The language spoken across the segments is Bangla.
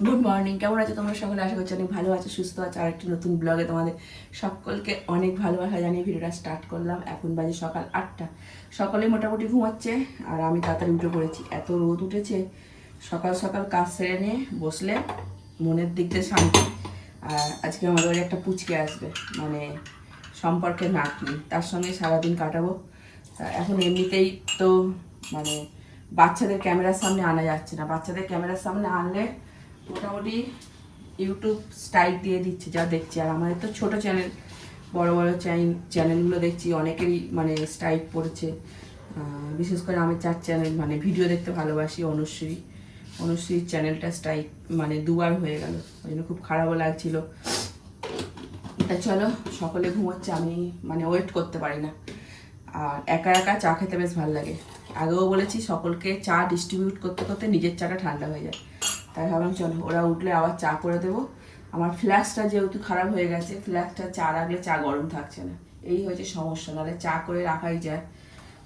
গুড মর্নিং কেমন আছো তোমরা সকলে? আশা করছি অনেক ভালো আছো, সুস্থ আছো। আর একটি নতুন ব্লগে তোমাদের সকলকে অনেক ভালোবাসা জানিয়ে ভিডিওটা স্টার্ট করলাম। এখন বাজে সকাল আটটা। সকলেই মোটামুটি ঘুমাচ্ছে, আর আমি তাড়াতাড়ি উঠে পড়েছি। এত রোদ উঠেছে, সকাল সকাল কাজ সেরে নিয়ে বসলে মনের দিক দিয়ে শান্তি। আর আজকে আমাদের বাড়ি একটা পুচকে আসবে মানে সম্পর্কে নাতনি। তার সঙ্গে সারাদিন কাটাবো। তা এখন এমনিতেই তো মানে বাচ্চাদের ক্যামেরার সামনে আনা যাচ্ছে না। বাচ্চাদের ক্যামেরার সামনে আনলে মোটামুটি ইউটিউব স্ট্রাইক দিয়ে দিচ্ছে, যা দেখছি। আর আমাদের তো ছোট চ্যানেল, বড় বড় চ্যানেলগুলো দেখছি, অনেকেরই মানে স্ট্রাইক পড়েছে। বিশেষ করে আমি চার চ্যানেল মানে ভিডিও দেখতে ভালোবাসি অনুশ্রী। অনুশ্রীর চ্যানেলটা স্ট্রাইক মানে দুবার হয়ে গেল, ওই জন্য খুব খারাপও লাগছিল। তা চলো, সকলে ঘুমোচ্ছে, আমি মানে ওয়েট করতে পারি না। আর একা একা চা খেতে বেশ ভালো লাগে। আগেও বলেছি, সকলকে চা ডিস্ট্রিবিউট করতে করতে নিজের চাটা ঠান্ডা হয়ে যায়। তাই ভাবলাম চলো, ওরা উঠলে আবার চা করে দেবো। আমার ফ্ল্যাশটা যেহেতু খারাপ হয়ে গেছে, ফ্ল্যাশটা চা রাখলে চা গরম থাকছে না। এই হয়েছে সমস্যা, নাহলে চা করে রাখাই যায়।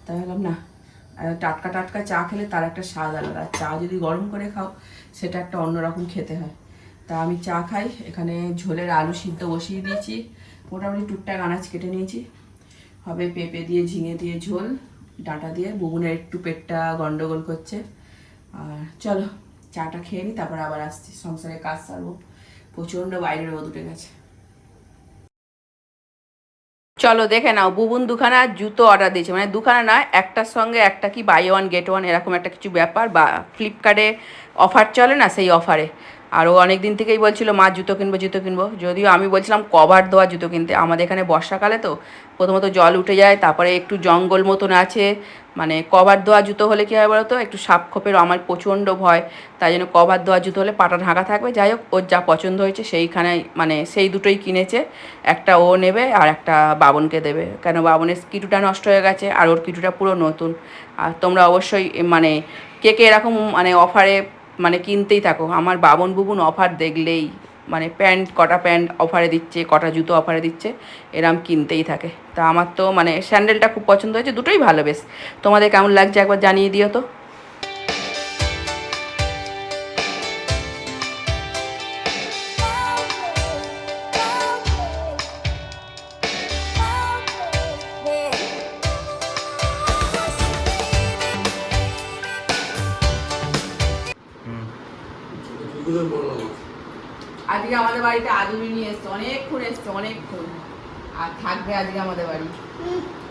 তাই ভাবলাম, না টাটকা টাটকা চা খেলে তার একটা স্বাদ আলাদা। চা যদি গরম করে খাও, সেটা একটা অন্যরকম খেতে হয়। তা আমি চা খাই, এখানে ঝোলের আলু সিদ্ধ বসিয়ে দিয়েছি। মোটামুটি টুকটাক আনাজ কেটে নিয়েছি। হবে পেঁপে দিয়ে, ঝিঙে দিয়ে ঝোল, ডাঁটা দিয়ে, বুবুনের একটু পেটটা গন্ডগোল করছে। আর চলো চাটা খেয়ে নিই তারপর আবার আসছি। সংসারে কাজ সারবো। প্রচণ্ড বাইরে রোদ উঠে গেছে। চলো দেখে নাও, বুবুন দুখানা জুতো অর্ডার দিয়েছে। মানে দুখানা না, একটার সঙ্গে একটা কি বাই ওয়ান গেট ওয়ান এরকম একটা কিছু ব্যাপার, বা ফ্লিপকার্টে অফার চলে না সেই অফারে আর ও অনেক দিন থেকেই বলছিল, মা, জুতো কিনবো জুতো কিনবো। যদিও আমি বলছিলাম, কভার দেওয়া জুতো কিনতে। আমাদের এখানে বর্ষাকালে তো প্রথমত জল উঠে যায়, তারপরে একটু জঙ্গল মতন আছে। মানে কভার দেওয়া জুতো হলে কী হয় বলতো, একটু সাপ খোপের আমার প্রচণ্ড ভয়, তাই জন্য কভার দেওয়া জুতো হলে পাটা ঢাকা থাকবে। যাই হোক, ওর যা পছন্দ হয়েছে সেইখানে মানে সেই দুটোই কিনেছে। একটা ও নেবে আর একটা বাবনকে দেবে। কেন, বাবনের কিটুটা নষ্ট হয়ে গেছে আর ওর কিটুটা পুরো নতুন। আর তোমরা অবশ্যই মানে কে কে এরকম মানে অফারে মানে কিনতেই থাকো। আমার বাবন বুবুন অফার দেখলেই মানে প্যান্ট, কটা প্যান্ট অফারে দিচ্ছে, কটা জুতো অফারে দিচ্ছে, এরম কিনতেই থাকে। তা আমার তো মানে স্যান্ডেলটা খুব পছন্দ হয়েছে, দুটোই ভালো বেশ। তোমাদের কেমন লাগছে একবার জানিয়ে দিও তো। আজকে আমাদের বাড়িতে আদুরি নিয়ে এসছে অনেকক্ষণ এসছে অনেকক্ষণ আর থাকবে আজকে আমাদের বাড়ি।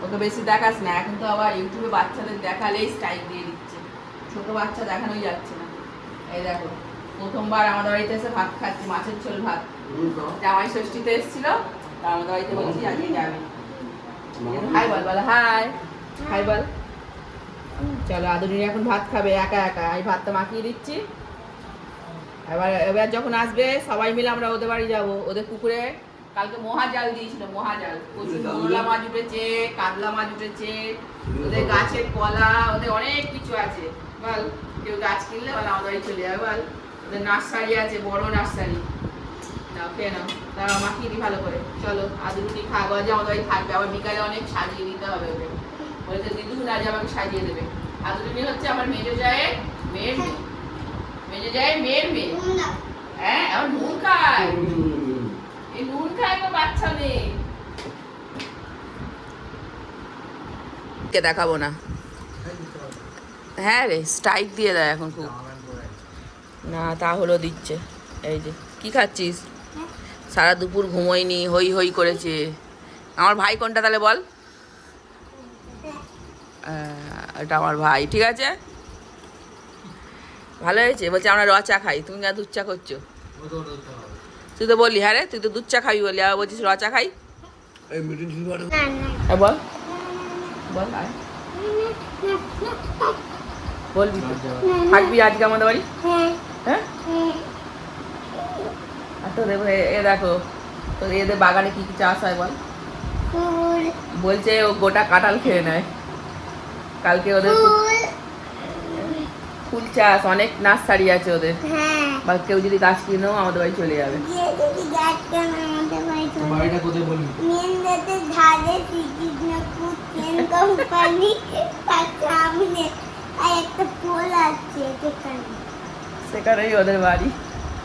ওকে বেশি দেখাস না এখন তো আবার ইউটিউবে বাচ্চাদের দেখালেই স্টাইল দিয়ে দিচ্ছে। ছোট বাচ্চা দেখানোই যাচ্ছে না। এই দেখো প্রথমবার আমাদের বাড়িতে এসে ভাত খাচ্ছে মাছের ঝোল ভাত। জামাই ষষ্ঠীতে এসেছিল তা আমাদের বাড়িতে বলছি আজকে যাবে হাই বল বল হাই। হাই বল। চলো আদুরির এখন ভাত খাবে একা একা। এই ভাতটা মাখিয়ে দিচ্ছি। এবার এবার যখন আসবে সবাই মিলে আমরা ওদের বাড়ি যাব। ওদের পুকুরে কালকে মহাজাল দিয়েছিল মহাজাল প্রচুর মোরলা মাছ উঠেছে কাতলা মাছ উঠেছে ওদের গাছের কলা ওদের অনেক কিছু আছে। বল কেউ গাছ কিনলে বল আমাদের বাড়ি চলে যাবে বল। ওদের নার্সারি আছে বড় নার্সারি। নাও খেয়ে নাও। তারা মাখিয়ে দিই ভালো করে। চলো আদু রুটি খাওয়া যে আমাদের বাড়ি থাকবে। আবার বিকালে অনেক সাজিয়ে দিতে হবে ওদের। বলেছে দিদুন আজ আমাকে সাজিয়ে দেবে। আদু রুটি হচ্ছে আমার মেজো যায় মেয়ের মেয়ে। হ্যাঁ কে দেখাবো না? হ্যাঁ রে স্ট্রাইক দিয়ে দেয় এখন খুব। না, তা হলো দিচ্ছে। এই যে, কি খাচ্ছিস? সারা দুপুর ঘুমোয়নি হই হই করেছে। আমার ভাই কোনটা তাহলে বল? এটা আমার ভাই, ঠিক আছে? ভালো হয়েছে? বলছে আমরা র চা খাই। তুমি কেন দুধ চা করছ। তুই তো বললি হ্যাঁ রে তুই তো দুধ চা খাবি বলি আবার বলছিস র চা খাই? হ্যাঁ বল। বল। বলবি থাকবি আজকে আমাদের বাড়ি? হ্যাঁ? আর তোদের এ- এ দেখো তোদের এদের বাগানে কি কি চাষ হয় বল? বলছে ও গোটা কাঁঠাল খেয়ে নেয়। কালকে ওদের ফুল চাষ অনেক নার্সারি আছে ওদের। বা কেউ যদি গাছ কিনেও আমাদের বাড়ি চলে যাবে। বাড়িটা কোথায় বলবি ধারে কোম্পানি সামনে। আর একটা পোল আছে সেখানে সেখানেই ওদের বাড়ি।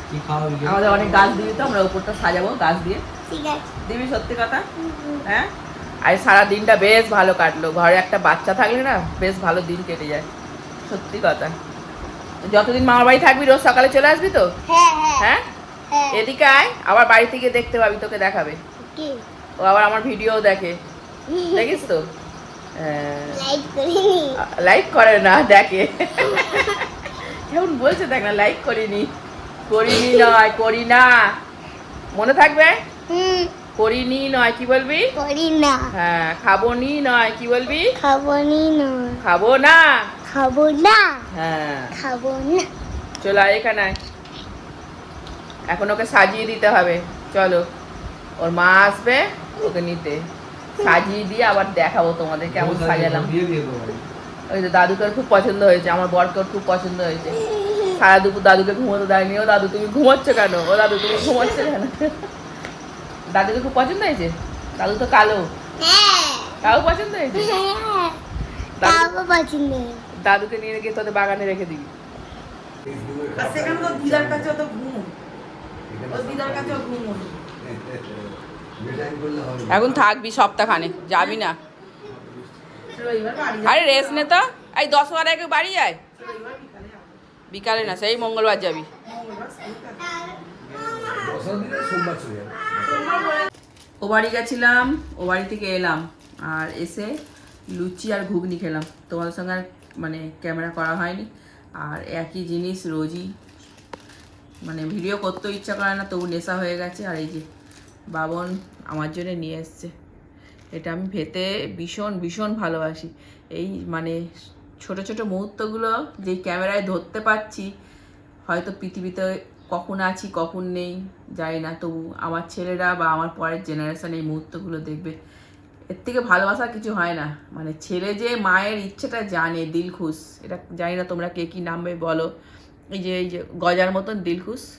কি খাওয়াবি কে? আমাদের অনেক গাছ দিবি তো আমরা উপরটা সাজাবো গাছ দিয়ে। ঠিক আছে। দিবি সত্যি কথা? হ্যাঁ? আর সারা দিনটা বেশ ভালো কাটলো। ঘরে একটা বাচ্চা থাকলে না বেশ ভালো দিন কেটে যায়। সত্যি কথা। যতদিন মামার বাড়ি থাকবি রোজ সকালে চলে আসবি তো? হ্যাঁ হ্যাঁ। হ্যাঁ? হ্যাঁ। এদিকে আয় আবার বাড়ি থেকে দেখতে পাবি তোকে দেখাবে। ও আবার আমার ভিডিও দেখে। দেখিস তো? লাইক করে। না দেখে। কেমন বলছে দেখ না লাইক করিনি। করিনি নয় করি না। মনে থাকবে? করিনি নয় কি বলবি? করি না। হ্যাঁ খাব নি নয় কি বলবি? খাব নি না খাব না। খাব না। হ্যাঁ। খাব না। চলো আয় এখানে এখন ওকে সাজিয়ে দিতে হবে। চলো। ওর মা আসবে ওকে নিতে। সাজিয়ে দিয়ে আবার দেখাবো তোমাদের কেমন সাজালাম। ওই যে দাদুকে খুব পছন্দ হয়েছে আমার বরকে ওর খুব পছন্দ হয়েছে। সারা দুপুর দাদুকে ঘুমোতে দেয়নি। ও দাদু তুমি ঘুমোচ্ছ কেন? ও দাদু তুমি ঘুমোচ্ছ কেন? দাদুকে খুব পছন্দ হয়েছে? দাদু তো কালো। হ্যাঁ। তাও পছন্দ হয়েছে? হ্যাঁ। তাও পছন্দ দাদুকে নিয়ে গিয়ে তোদের বাগানে রেখে দিবি। আর সেখানে তো দিদার কাছে তো ঘুম ও দিদার কাছে ঘুম এখন থাকবি সপ্তাহখানে যাবি না। আরে রেস্ট নে তো। এই দশ বার বাড়ি যায় বিকালে না সেই মঙ্গলবার যাবি। বছর দিলে সোমবার চলে যাবে ও বাড়ি গেছিলাম ও বাড়ি থেকে এলাম আর এসে লুচি আর ঘুগনি খেলাম। তোমাদের সঙ্গে আর মানে ক্যামেরা করা হয়নি। আর একই জিনিস রোজই মানে ভিডিও করতেও ইচ্ছা করে না, তবু নেশা হয়ে গেছে। আর এই যে বাবন আমার জন্য নিয়ে এসছে। এটা আমি ভেতে ভীষণ ভীষণ ভালোবাসি। এই মানে ছোট ছোট মুহূর্তগুলো যেই ক্যামেরায় ধরতে পারছি, হয়তো পৃথিবীতে কখন আছি, কখন নেই, জানি না। তবু আমার ছেলেরা বা আমার পরের জেনারেশন এই মুহূর্তগুলো দেখবে। এর থেকে ভালোবাসা কিছু হয় না। মানে ছেলে যে মায়ের ইচ্ছেটা জানে, দিলখুশ। এটা জানি না তোমরা কে কী নামবে বলো। এই যে এই যে গজার মতন দিলখুশ।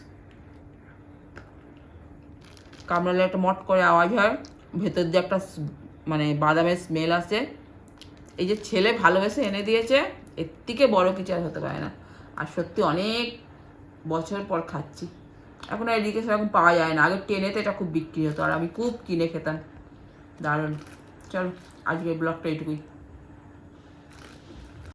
কামড়ালে একটা মট করে আওয়াজ হয়। ভেতর দিয়ে একটা মানে বাদামের স্মেল আসে। এই যে ছেলে ভালোবেসে এনে দিয়েছে, এর থেকে বড় কিছু আর হতে পারে না। আর সত্যি অনেক বছর পর খাচ্ছি। এখন এদিকে সেরকম পাওয়া যায় না। আগে ট্রেনেতে এটা খুব বিক্রি হতো। আর আমি খুব কিনে খেতাম। দারুণ চলো আজকে ব্লগটা এইটুকুই